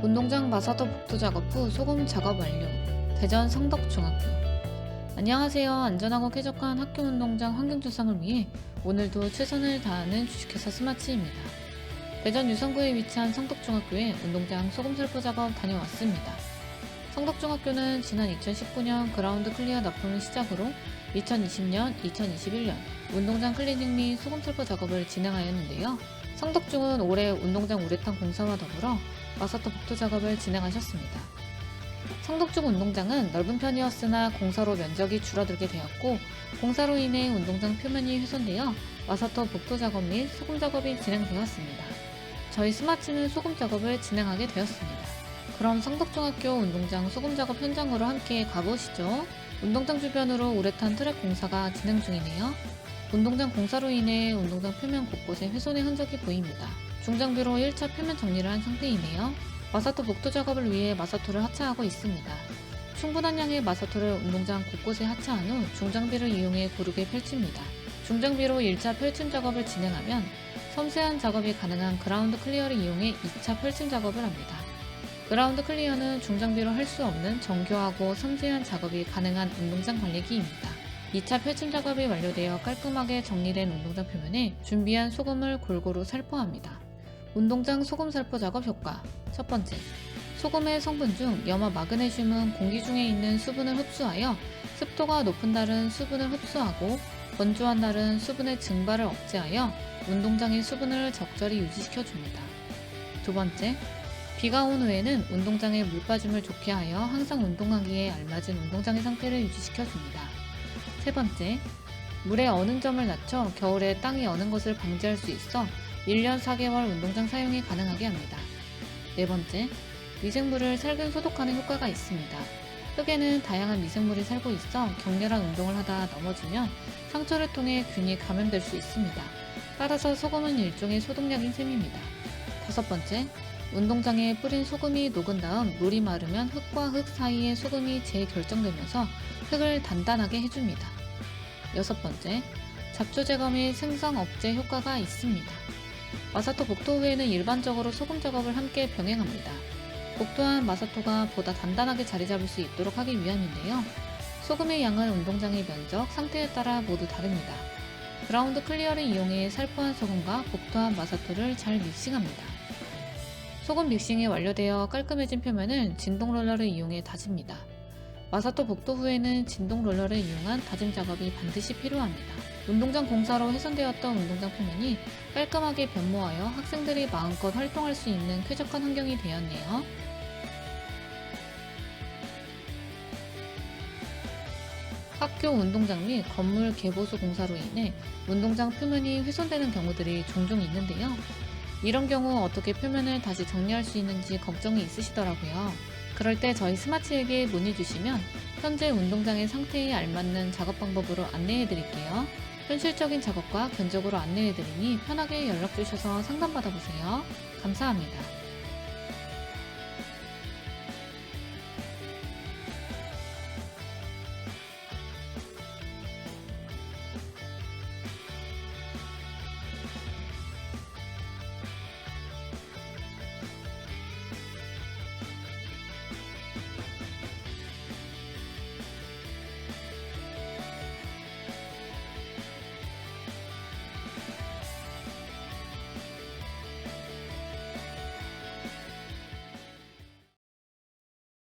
운동장 마사도 복도 작업 후 소금 작업 완료. 대전 성덕중학교. 안녕하세요. 안전하고 쾌적한 학교 운동장 환경 조성을 위해 오늘도 최선을 다하는 주식회사 스마치입니다. 대전 유성구에 위치한 성덕중학교에 운동장 소금 살포 작업 다녀왔습니다. 성덕중학교는 지난 2019년 그라운드 클리어 납품을 시작으로 2020년, 2021년 운동장 클리닝 및 소금 살포 작업을 진행하였는데요. 성덕중은 올해 운동장 우레탄 공사와 더불어 마사토 복도 작업을 진행하셨습니다. 성덕중 운동장은 넓은 편이었으나 공사로 면적이 줄어들게 되었고 공사로 인해 운동장 표면이 훼손되어 마사토 복도 작업 및 소금 작업이 진행되었습니다. 저희 스마치는 소금 작업을 진행하게 되었습니다. 그럼 성덕중학교 운동장 소금 작업 현장으로 함께 가보시죠. 운동장 주변으로 우레탄 트랙 공사가 진행 중이네요. 운동장 공사로 인해 운동장 표면 곳곳에 훼손의 흔적이 보입니다. 중장비로 1차 표면 정리를 한 상태이네요. 마사토 복도 작업을 위해 마사토를 하차하고 있습니다. 충분한 양의 마사토를 운동장 곳곳에 하차한 후 중장비를 이용해 고르게 펼칩니다. 중장비로 1차 펼침 작업을 진행하면 섬세한 작업이 가능한 그라운드 클리어를 이용해 2차 펼침 작업을 합니다. 그라운드 클리어는 중장비로 할 수 없는 정교하고 섬세한 작업이 가능한 운동장 관리기입니다. 2차 펼침 작업이 완료되어 깔끔하게 정리된 운동장 표면에 준비한 소금을 골고루 살포합니다. 운동장 소금 살포 작업 효과 첫 번째, 소금의 성분 중 염화 마그네슘은 공기 중에 있는 수분을 흡수하여 습도가 높은 날은 수분을 흡수하고 건조한 날은 수분의 증발을 억제하여 운동장의 수분을 적절히 유지시켜 줍니다. 두 번째, 비가 온 후에는 운동장의 물 빠짐을 좋게 하여 항상 운동하기에 알맞은 운동장의 상태를 유지시켜 줍니다. 세 번째, 물의 어는 점을 낮춰 겨울에 땅이 어는 것을 방지할 수 있어 1년 4개월 운동장 사용이 가능하게 합니다. 네 번째, 미생물을 살균 소독하는 효과가 있습니다. 흙에는 다양한 미생물이 살고 있어 격렬한 운동을 하다 넘어지면 상처를 통해 균이 감염될 수 있습니다. 따라서 소금은 일종의 소독약인 셈입니다. 다섯 번째, 운동장에 뿌린 소금이 녹은 다음 물이 마르면 흙과 흙 사이에 소금이 재결정되면서 흙을 단단하게 해줍니다. 여섯 번째, 잡초 제거 및 생성 억제 효과가 있습니다. 마사토 복도 후에는 일반적으로 소금 작업을 함께 병행합니다. 복도한 마사토가 보다 단단하게 자리 잡을 수 있도록 하기 위함인데요. 소금의 양은 운동장의 면적, 상태에 따라 모두 다릅니다. 그라운드 클리어를 이용해 살포한 소금과 복도한 마사토를 잘 믹싱합니다. 소금 믹싱이 완료되어 깔끔해진 표면은 진동 롤러를 이용해 다집니다. 마사토 복도 후에는 진동 롤러를 이용한 다짐 작업이 반드시 필요합니다. 운동장 공사로 훼손되었던 운동장 표면이 깔끔하게 변모하여 학생들이 마음껏 활동할 수 있는 쾌적한 환경이 되었네요. 학교 운동장 및 건물 개보수 공사로 인해 운동장 표면이 훼손되는 경우들이 종종 있는데요. 이런 경우 어떻게 표면을 다시 정리할 수 있는지 걱정이 있으시더라고요. 그럴 때 저희 스마치에게 문의 주시면 현재 운동장의 상태에 알맞는 작업 방법으로 안내해 드릴게요. 현실적인 작업과 견적으로 안내해 드리니 편하게 연락 주셔서 상담 받아보세요. 감사합니다.